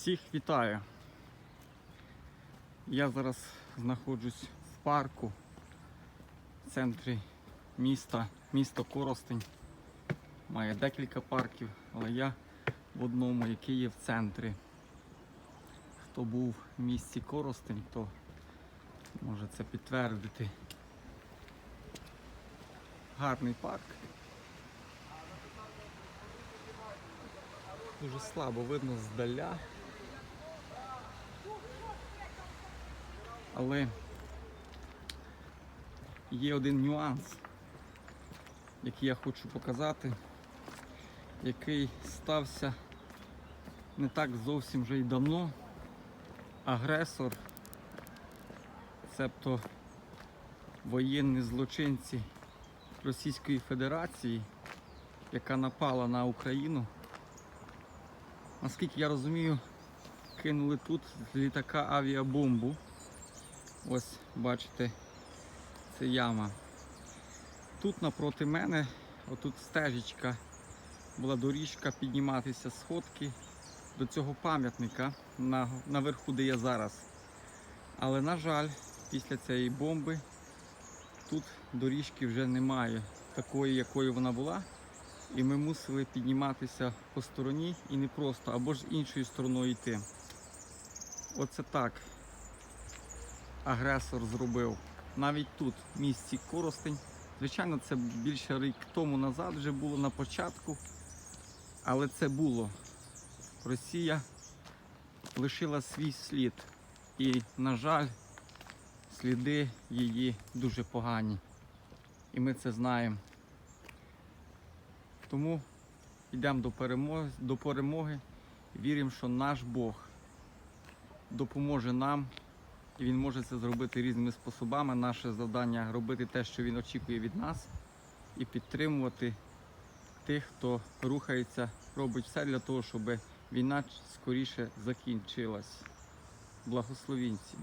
Всіх вітаю. Я зараз знаходжусь в парку в центрі міста, місто Коростень. Має декілька парків, але я в одному, який є в центрі. Хто був в місті Коростень, то може це підтвердити. Гарний парк. Дуже слабо видно здаля. Але є один нюанс, який я хочу показати, який стався не так зовсім вже й давно. Агресор, цебто воєнні злочинці Російської Федерації, яка напала на Україну. Наскільки я розумію, кинули тут з літака авіабомбу. Ось бачите, це яма. Тут напроти мене, отут стежечка, була доріжка підніматися сходки до цього пам'ятника наверху, де я зараз. Але, на жаль, після цієї бомби тут доріжки вже немає такої, якою вона була. І ми мусили підніматися по стороні і не просто, або ж іншою стороною йти. Оце так агресор зробив. Навіть тут, в місті Коростень. Звичайно, це більше рік тому назад вже було на початку. Але це було. Росія лишила свій слід. І, на жаль, сліди її дуже погані. І ми це знаємо. Тому йдемо до перемоги, до перемоги. Віримо, що наш Бог допоможе нам, і Він може це зробити різними способами. Наше завдання робити те, що Він очікує від нас, і підтримувати тих, хто рухається, робить все для того, щоб війна скоріше закінчилась. Благословінці.